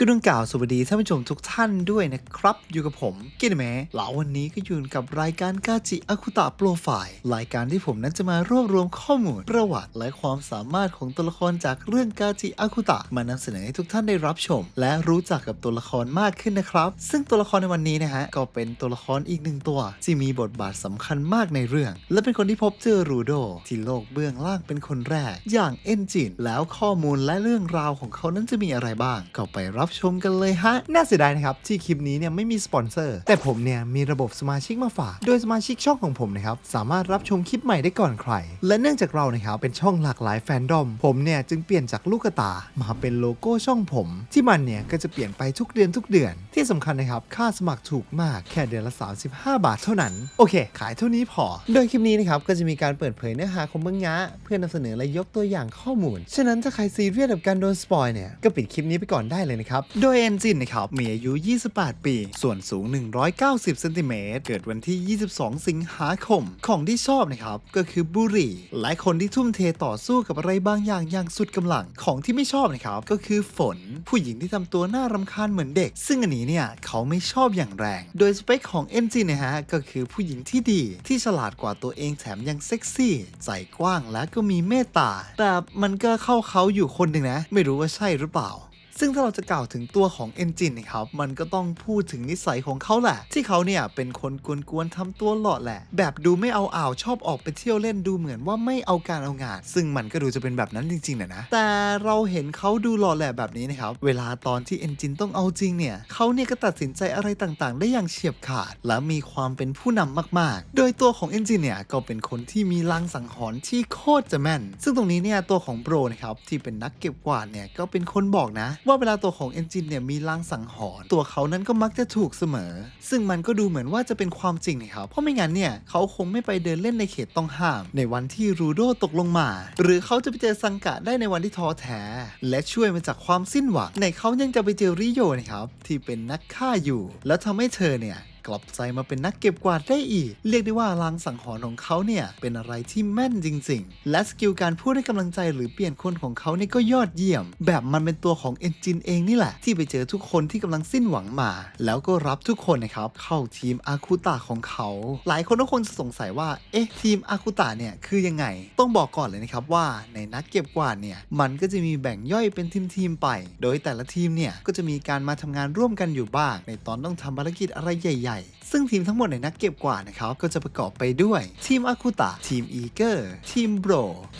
ก็ต้องกล่าวสวัสดีท่านผู้ชมทุกท่านด้วยนะครับ อยู่กับผมกินแมหลาวันนี้ก็อยู่กับรายการกาจิอาคุตะโปรไฟล์รายการที่ผมนั้นจะมารวบรวมข้อมูล ประวัติและความสามารถของตัวละครจากเรื่องกาจิอาคุตะมานำเสนอให้ทุกท่านได้รับชม และรู้จักกับตัวละครมากขึ้นนะครับ ซึ่งตัวละครในวันนี้นะฮะก็เป็นตัวละครอีกหนึ่งตัว ที่มีบทบาทสำคัญมากในเรื่อง และเป็นคนที่พบเจอรูโดที่โลกเบื้องล่างเป็นคนแรก อย่างเอนจินแล้วข้อมูลและเรื่องราวของเขานั้นจะมีอะไรบ้างก็ไปรับชมกันเลยฮะ น่าเสียดายนะครับ ที่คลิปนี้เนี่ยไม่มีสปอนเซอร์ แต่ผมเนี่ยมีระบบสมาชิกมาฝาก โดยสมาชิกช่องของผมนะครับ สามารถรับชมคลิปใหม่ได้ก่อนใคร และเนื่องจากเรานะครับเป็นช่องหลากหลายแฟนดอม ผมเนี่ยจึงเปลี่ยนจากลูกตา มาเป็นโลโก้ช่องผม ที่มันเนี่ยก็จะเปลี่ยนไปทุกเดือนทุกเดือน ที่สำคัญนะครับค่าสมัครถูกมากแค่เดือนละ 35 บาทเท่านั้น โอเค ขายเท่านี้พอ โดยคลิปนี้นะครับก็จะมีการเปิดเผยเนื้อหาของบังงะเพื่อนำเสนอและยกตัวอย่างข้อมูล ฉะนั้นถ้าใครซีเรียสกับการโดนสปอยเนี่ยก็ปิดคลิปนี้ไปก่อนได้เลยนะครับโดยเอนจินนะครับมีอายุ 28 ปี ส่วนสูง 190 เซนติเมตร เกิดวันที่ 22 สิงหาคม ของที่ชอบนะครับ ก็คือบุหรี่ และคนที่ทุ่มเทต่อสู้กับอะไรบางอย่างอย่างสุดกำลัง ของที่ไม่ชอบนะครับ ก็คือฝน ผู้หญิงที่ทำตัวน่ารำคาญเหมือนเด็ก ซึ่งอันนี้เนี่ยเขาไม่ชอบอย่างแรง โดยสเปคของเอนจินนะฮะ ก็คือผู้หญิงที่ดี ที่ฉลาดกว่าตัวเองแถมยังเซ็กซี่ ใจกว้างและก็มีเมตตา แต่มันก็เข้าเขาอยู่คนหนึ่งนะ ไม่รู้ว่าใช่หรือเปล่า ซึ่งถ้าเราจะกล่าวถึงตัวของ Engine นะครับ มันก็ต้องพูดถึงนิสัยของเขาแหละ ที่เขาเนี่ยเป็นคนกวนๆทำตัวหล่อแหละ แบบดูไม่เอาอ่าวชอบออกไปเที่ยวเล่นดูเหมือนว่าไม่เอาการเอางาน ซึ่งมันก็ดูจะเป็นแบบนั้นจริงๆนะนะ แต่เราเห็นเขาดูหล่อแหละแบบนี้นะครับ เวลาตอนที่ Engine ต้องเอาจริงเนี่ย เขาเนี่ยก็ตัดสินใจอะไรต่างๆ ได้อย่างเฉียบขาด และมีความเป็นผู้นำมากๆ โดยตัวของ Engine เนี่ยก็เป็นคนที่มีลางสังหรณ์ที่โคตรจะแม่น ซึ่งตรงนี้เนี่ยตัวของโบรนะครับที่เป็นนักเก็บกวาดเนี่ยก็เป็นคนบอกนะว่าเวลาตัวของเอนจินเนี่ยมีลางสังหรณ์ตัวเขานั้นก็มักจะถูกเสมอ ซึ่งมันก็ดูเหมือนว่าจะเป็นความจริงนะครับ เพราะไม่งั้นเนี่ยเขาคงไม่ไปเดินเล่นในเขตต้องห้าม ในวันที่รูโดตกลงมา หรือเขาจะไปเจอซังกะได้ในวันที่ท้อแท้ และช่วยมาจากความสิ้นหวังในเขายังจะไปเจอริโยนะครับที่เป็นนักฆ่าอยู่ แล้วทำให้เธอเนี่ย กลับใจมาเป็นนักเก็บกวาดได้อีก เรียกได้ว่าลางสังหรณ์ของเขาเนี่ยเป็นอะไรที่แม่นจริง ๆ และสกิลการพูดให้กำลังใจหรือเปลี่ยนคนของเขาเนี่ยก็ยอดเยี่ยม แบบมันเป็นตัวของเอนจินเองนี่แหละ ที่ไปเจอทุกคนที่กำลังสิ้นหวังมา แล้วก็รับทุกคนนะครับเข้าทีมอาคุตะของเขา หลายคนก็คงจะสงสัยว่าเอ๊ะทีมอาคุตะเนี่ยคือยังไง ต้องบอกก่อนเลยนะครับว่าในนักเก็บกวาดเนี่ยมันก็จะมีแบ่งย่อยเป็นทีมๆไป โดยแต่ละทีมเนี่ยก็จะมีการมาทำงานร่วมกันอยู่บ้าง ในตอนต้องทำภารกิจอะไรใหญ่ๆซึ่งทีมทั้งหมดในนักเก็บกวาดนะครับ ก็จะประกอบไปด้วยทีมอาคุตะทีมอีเกอร์ทีมโบร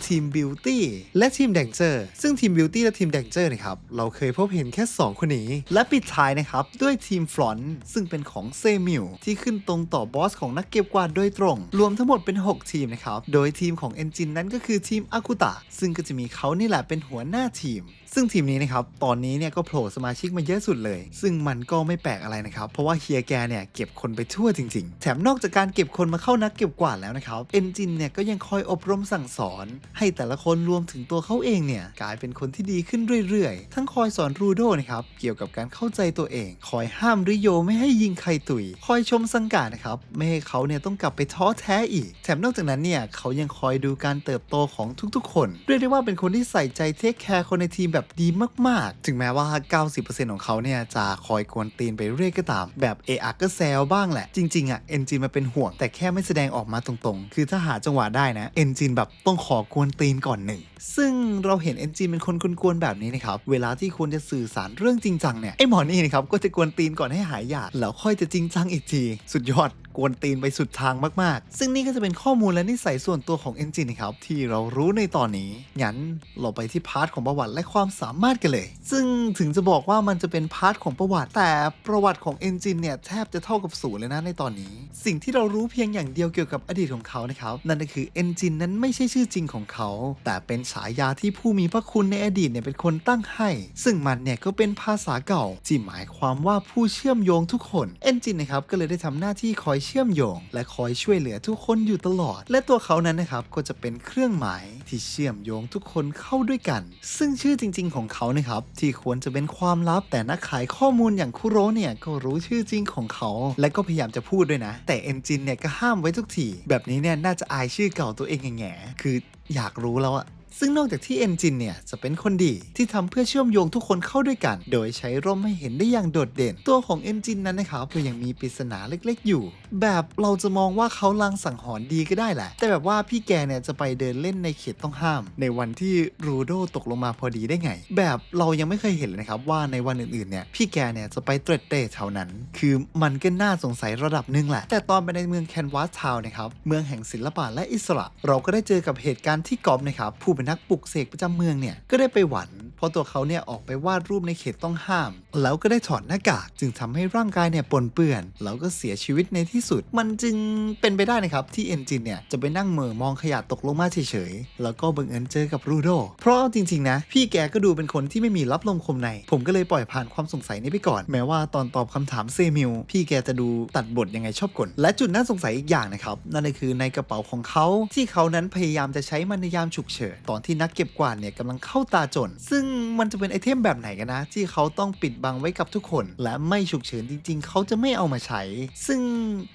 ทีมบิวตี้และทีมแดงเจอร์ซึ่งทีมบิวตี้และทีมแดงเจอร์นะครับ เราเคยพบเห็นแค่ 2 คนนี้ และปิดท้ายนะครับ ด้วยทีมฟลอนซึ่งเป็นของเซมิวที่ขึ้นตรงต่อบอสของนักเก็บกวาดโดยตรง รวมทั้งหมดเป็น 6 ทีมนะครับ โดยทีมของเอนจินนั้นก็คือทีมอาคุตะซึ่งก็จะมีเขานี่แหละเป็นหัวหน้าทีมซึ่งทีมนี้นะครับ ตอนนี้เนี่ยก็โผล่สมาชิกมาเยอะสุดเลย ซึ่งมันก็ไม่แปลกอะไรนะครับ เพราะว่าเฮียแกเนี่ยเก็บคนไปทั่วจริง ๆ แถมนอกจากการเก็บคนมาเข้านักเก็บกวาดแล้วนะครับเอนจินเนี่ยก็ยังคอยอบรมสั่งสอน ให้แต่ละคนรวมถึงตัวเขาเองเนี่ยกลายเป็นคนที่ดีขึ้นเรื่อยๆ ทั้งคอยสอนรูโดนะครับเกี่ยวกับการเข้าใจตัวเอง คอยห้ามริโยไม่ให้ยิงใครตุย คอยชมสังกานะครับไม่ให้เขาเนี่ยต้องกลับไปท้อแท้อีก แถมนอกจากนั้นเนี่ยเขายังคอยดูการเติบโตของทุกๆ คน เรียกได้ว่าเป็นคนที่ใส่ใจเทคแคร์คนในทีมแบบดีมากๆ ถึงแม้ว่า 90%ของเขาเนี่ยจะคอยกวนตีนไปเรื่อยก็ตาม แบบเอะอะก็แซวบ้างแหละ จริงๆอะเอนจินมาเป็นห่วง แต่แค่ไม่แสดงออกมาตรงๆ คือถ้าหาจังหวะได้นะเอนจินแบบต้องขอกวนตีนก่อนหนึ่ง ซึ่งเราเห็นเอนจินเป็นคนกวนๆแบบนี้นะครับ เวลาที่ควรจะสื่อสารเรื่องจริงจังเนี่ยไอหมอนี่นะครับก็จะกวนตีนก่อนให้หายอยากแล้วค่อยจะจริงจังอีกที สุดยอดกวนตีนไปสุดทางมากๆ ซึ่งนี่ก็จะเป็นข้อมูลและนิสัยส่วนตัวของ Engine นะครับที่เรารู้ในตอนนี้ งั้นเราไปที่พาร์ทของประวัติและความสามารถกันเลย ซึ่งถึงจะบอกว่ามันจะเป็นพาร์ทของประวัติแต่ประวัติของ Engine เนี่ยแทบจะเท่ากับศูนย์เลยนะในตอนนี้ สิ่งที่เรารู้เพียงอย่างเดียวเกี่ยวกับอดีตของเขานะครับ นั่นก็คือ Engine นั้นไม่ใช่ชื่อจริงของเขา แต่เป็นฉายาที่ผู้มีพระคุณในอดีตเนี่ยเป็นคนตั้งให้ ซึ่งมันเนี่ยก็เป็นภาษาเก่าที่หมายความว่าผู้เชื่อมโยงทุกคน Engine นะครับก็เลยได้ทำหน้าที่คอยเชื่อมโยง และคอยช่วยเหลือทุกคนอยู่ตลอด และตัวเขานั้นนะครับก็จะเป็นเครื่องหมายที่เชื่อมโยงทุกคนเข้าด้วยกัน ซึ่งชื่อจริง ๆ ของเขานะครับที่ควรจะเป็นความลับแต่นักขายข้อมูลอย่างคุโรเนี่ยก็รู้ชื่อจริงของเขาและก็พยายามจะพูดด้วยนะ แต่เอนจินเนี่ยก็ห้ามไว้ทุกทีแบบนี้เนี่ยน่าจะอายชื่อเก่าตัวเองแง่คืออยากรู้แล้วอะ ซึ่งนอกจากที่เอนจินเนี่ยจะเป็นคนดีที่ทำเพื่อเชื่อมโยงทุกคนเข้าด้วยกัน โดยใช้ร่มให้เห็นได้อย่างโดดเด่น ตัวของเอนจินนั้นนะครับก็ยังมีปริศนาเล็กๆ อยู่ แบบเราจะมองว่าเขาลังสังหรณ์ดีก็ได้แหละ แต่แบบว่าพี่แกเนี่ยจะไปเดินเล่นในเขตต้องห้าม ในวันที่รูโดตกลงมาพอดีได้ไง แบบเรายังไม่เคยเห็นเลยนะครับว่าในวันอื่นๆเนี่ยพี่แกเนี่ยจะไปเตร็ดเตะแถวนั้น คือมันก็น่าสงสัยระดับหนึ่งแหละ แต่ตอนไปในเมืองแคนวาสทาวน์นะครับเมืองแห่งศิลปะและอิสระ เราก็ได้เจอกับเหตุการณ์ที่กอฟนะครับผู้เป็นนักปลุกเสกประจำเมืองเนี่ยก็ได้ไปหวัน เพราะตัวเขาเนี่ยออกไปวาดรูปในเขตต้องห้าม แล้วก็ได้ถอดหน้ากาก จึงทำให้ร่างกายเนี่ยปนเปื้อน แล้วก็เสียชีวิตในที่สุด มันจึงเป็นไปได้นะครับที่เอนจินเนี่ยจะไปนั่งเหม่อมองขยะตกลงมาเฉยๆ แล้วก็บังเอิญเจอกับรูโด เพราะจริงๆนะ พี่แกก็ดูเป็นคนที่ไม่มีรับลมคมใน ผมก็เลยปล่อยผ่านความสงสัยนี้ไปก่อน แม้ว่าตอนตอบคำถามเซมิลพี่แกจะดูตัดบทยังไงชอบกลและจุดน่าสงสัยอีกอย่างนะครับนั่นก็คือในกระเป๋าของเขาที่เขานั้นพยายามจะใช้มันในยามฉุกเฉินตอนที่นักเก็บกวาดเนี่ยกำลังเข้าตาจน ซึ่งมันจะเป็นไอเทมแบบไหนกันนะ ที่เขาต้องปิดบังไว้กับทุกคน และไม่ฉุกเฉินจริง ๆ เขาจะไม่เอามาใช้ ซึ่ง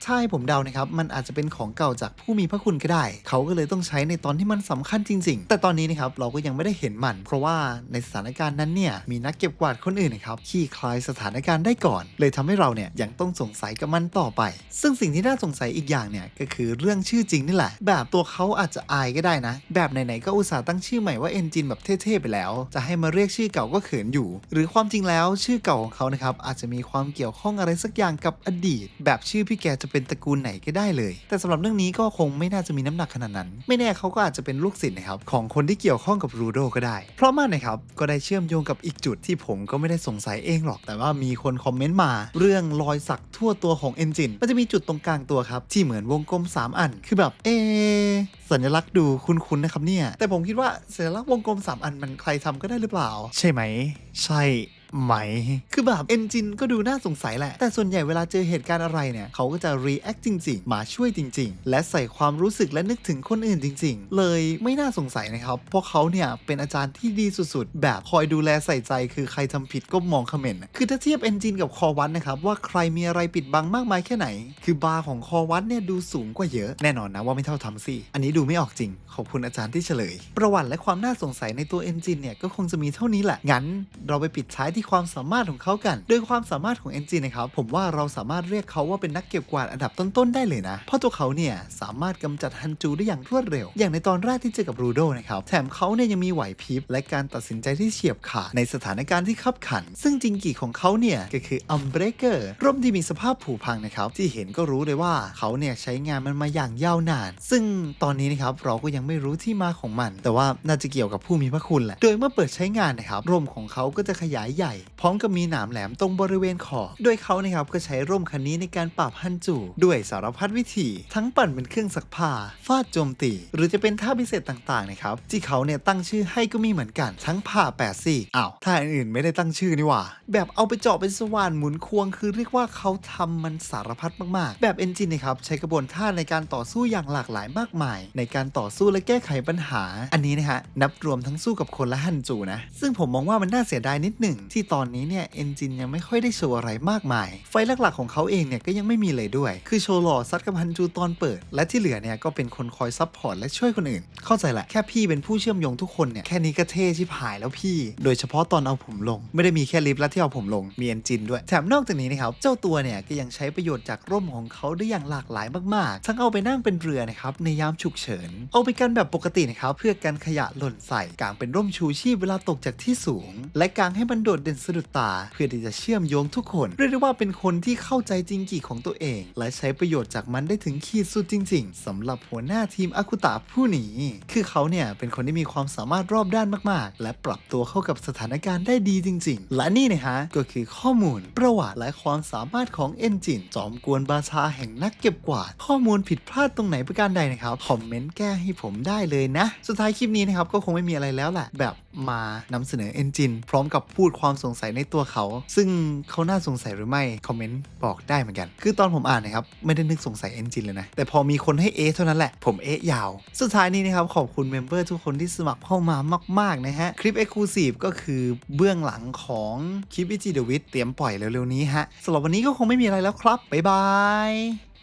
ถ้าให้ผมเดานะครับ มันอาจจะเป็นของเก่าจากผู้มีพระคุณก็ได้ เขาก็เลยต้องใช้ในตอนที่มันสำคัญจริง ๆ แต่ตอนนี้นะครับเราก็ยังไม่ได้เห็นมัน เพราะว่าในสถานการณ์นั้นเนี่ยมีนักเก็บกวาดคนอื่นนะครับขี้คลายสถานการณ์ได้ก่อน เลยทำให้เราเนี่ยยังต้องสงสัยกับมันต่อไป ซึ่งสิ่งที่น่าสงสัยอีกอย่างเนี่ยก็คือเรื่องชื่อจริงนี่แหละ แบบตัวเขาอาจจะอายก็ได้นะ แบบไหนๆก็อุตส่าห์ตั้งชื่อใหม่ว่าเอนจินแบบเท่ๆไปแล้ว จะให้มาเรียกชื่อเก่าก็เขินอยู่ หรือความจริงแล้วชื่อเก่าของเขานะครับอาจจะมีความเกี่ยวข้องอะไรสักอย่างกับอดีต แบบชื่อพี่แกจะเป็นตระกูลไหนก็ได้เลย แต่สำหรับเรื่องนี้ก็คงไม่น่าจะมีน้ำหนักขนาดนั้น ไม่แน่เขาก็อาจจะเป็นลูกศิษย์นะครับของคนที่เกี่ยวข้องกับรูโดก็ได้ เพราะมันนะครับก็ได้เชื่อมโยงกับอีกจุดที่ผมก็ไม่ได้สงสัยเองหรอก แต่ว่ามีคนคอมเมนต์มา เรื่องรอยสักทั่วตัวของเอนจินมันจะมีจุดตรงกลางตัวครับที่เหมือนวงกลมสามอัน คือแบบเอสัญลักษณ์ดูคุ้นๆนะครับเนี่ยแต่ผมคิดว่าสัญลักษณ์วงกลม 3 อันมันใครทำก็ได้หรือเปล่าใช่ไหม ใช่ ไหม คือแบบเอนจินก็ดูน่าสงสัยแหละ แต่ส่วนใหญ่เวลาเจอเหตุการณ์อะไรเนี่ย เขาก็จะ react จริง ๆ มาช่วยจริง ๆ และใส่ความรู้สึกและนึกถึงคนอื่นจริง ๆ เลยไม่น่าสงสัยนะครับ เพราะเขาเนี่ย เป็นอาจารย์ที่ดีสุดๆ แบบคอยดูแลใส่ใจ คือใครทำผิดก็มองคอมเมนต์คือถ้าเทียบเอนจินกับคอวัตนะครับว่าใครมีอะไรปิดบังมากมายแค่ไหน คือบาร์ของคอวัตเนี่ยดูสูงกว่าเยอะแน่นอนนะว่าไม่เท่าทำซี่อันนี้ดูไม่ออกจริง ขอบคุณอาจารย์ที่เฉลย ประวัติและความน่าสงสัยในตัวเอนจินเนี่ยก็คงจะมีเท่านี้แหละงั้นเราไปปิดท้ายที่ความสามารถของเขากัน โดยความสามารถของเอนจินนะครับผมว่าเราสามารถเรียกเขาว่าเป็นนักเก็บกวาดอันดับต้นๆได้เลยนะ เพราะตัวเขาเนี่ยสามารถกำจัดฮันจูได้อย่างรวดเร็ว อย่างในตอนแรกที่เจอกับรูโดนะครับแถมเขาเนี่ยยังมีไหวพริบและการตัดสินใจที่เฉียบขาดในสถานการณ์ที่ขับขัน ซึ่งจริงกีของเขาเนี่ยก็คืออัมเบรเกอร์ร่มที่มีสภาพผุพังนะครับที่เห็นก็รู้เลยว่าเขาเนี่ยใช้งานมันมาอย่างยาวนาน ซึ่งตอนนี้นะครับเราก็ยังไม่รู้ที่มาของมัน แต่ว่าน่าจะเกี่ยวกับผู้มีพระคุณแหละโดยเมื่อเปิดใช้งานนะครับร่มของเขาก็จะขยายใหญ่พร้อมกับมีหนามแหลมตรงบริเวณคอโดยเขานะครับก็ใช้ร่มคันนี้ในการปราบฮันจูด้วยสารพัดวิธี ทั้งปั่นเป็นเครื่องซักผ้าฟาดโจมตี หรือจะเป็นท่าพิเศษต่างๆนะครับที่เขาเนี่ยตั้งชื่อให้ก็มีเหมือนกัน ทั้งผ่าแปดซี่อ้าวท่าอื่นๆไม่ได้ตั้งชื่อนี่หว่า แบบเอาไปเจาะเป็นสว่านหมุนควง คือเรียกว่าเขาทำมันสารพัดมากๆ แบบเอนจินนะครับใช้กระบวนท่าในการต่อสู้อย่างหลากหลายมากมาย ในการต่อสู้และแก้ไขปัญหา อันนี้นะฮะนับรวมทั้งสู้กับคนและฮันจูนะซึ่งผมมองว่ามันน่าเสียดายนิดหนึ่งที่ตอนนี้เนี่ยเอนจินยังไม่ค่อยได้โชว์อะไรมากมาย ไฟหลักๆของเขาเองเนี่ยก็ยังไม่มีเลยด้วย คือโชว์หล่อซัดกับฮันจูตอนเปิด และที่เหลือเนี่ยก็เป็นคนคอยซับพอร์ตและช่วยคนอื่น เข้าใจแหละแค่พี่เป็นผู้เชื่อมโยงทุกคนเนี่ยแค่นี้ก็เท่ชิบหายแล้วพี่ โดยเฉพาะตอนเอาผมลง ไม่ได้มีแค่ลิฟต์และที่เอาผมลงมีเอนจินด้วยแถมนอกจากนี้นะครับเจ้าตัวเนี่ยก็ยังใช้ประโยชน์จากร่มของเขาได้อย่างหลากหลายมากๆ ทั้งเอาไปนั่งเป็นเรือนะครับในยามฉุกเฉิน เอาไปกันแบบปกตินะครับเพื่อกันขยะหล่นใส่กางเป็นร่มชูชีพเวลาตกจากที่สูง และกางให้มันโดดเด่นสะดุดตา เพื่อที่จะเชื่อมโยงทุกคน เรียกได้ว่าเป็นคนที่เข้าใจจริงกีของตัวเอง และใช้ประโยชน์จากมันได้ถึงขีดสุดจริง ๆสำหรับหัวหน้าทีมอากุตะผู้นี้ คือเขาเนี่ยเป็นคนที่มีความสามารถรอบด้านมากๆ และปรับตัวเข้ากับสถานการณ์ได้ดีจริง ๆ และนี่นะฮะก็คือข้อมูล ประวัติและความสามารถของเอนจินจอมกวนบาชาแห่งนักเก็บกวาดข้อมูลผิดพลาดตรงไหนประการใดนะครับคอมเมนต์แก้ให้ผมได้เลยนะ สุดท้ายคลิปนี้นะครับก็คงไม่มีอะไรแล้วแหละแบบมานำเสนอเอนจินพร้อมกับพูดความสงสัยในตัวเขา ซึ่งเขาน่าสงสัยหรือไม่คอมเมนต์บอกได้เหมือนกัน คือตอนผมอ่านนะครับไม่ได้นึกสงสัยเอนจินเลยนะแต่พอมีคนให้เอเท่านั้นแหละผมเอยาว สุดท้ายนี้นะครับขอบคุณเมมเบอร์ทุกคนที่สมัครเข้ามามากๆนะฮะคลิป e x c l u s i v e ก็คือเบื้องหลังของคลิปวิจิเดวิดเตรียมปล่อยเร็วๆนี้ฮะสำหรับวันนี้ก็คงไม่มีอะไรแล้วครับบ๊ายบาย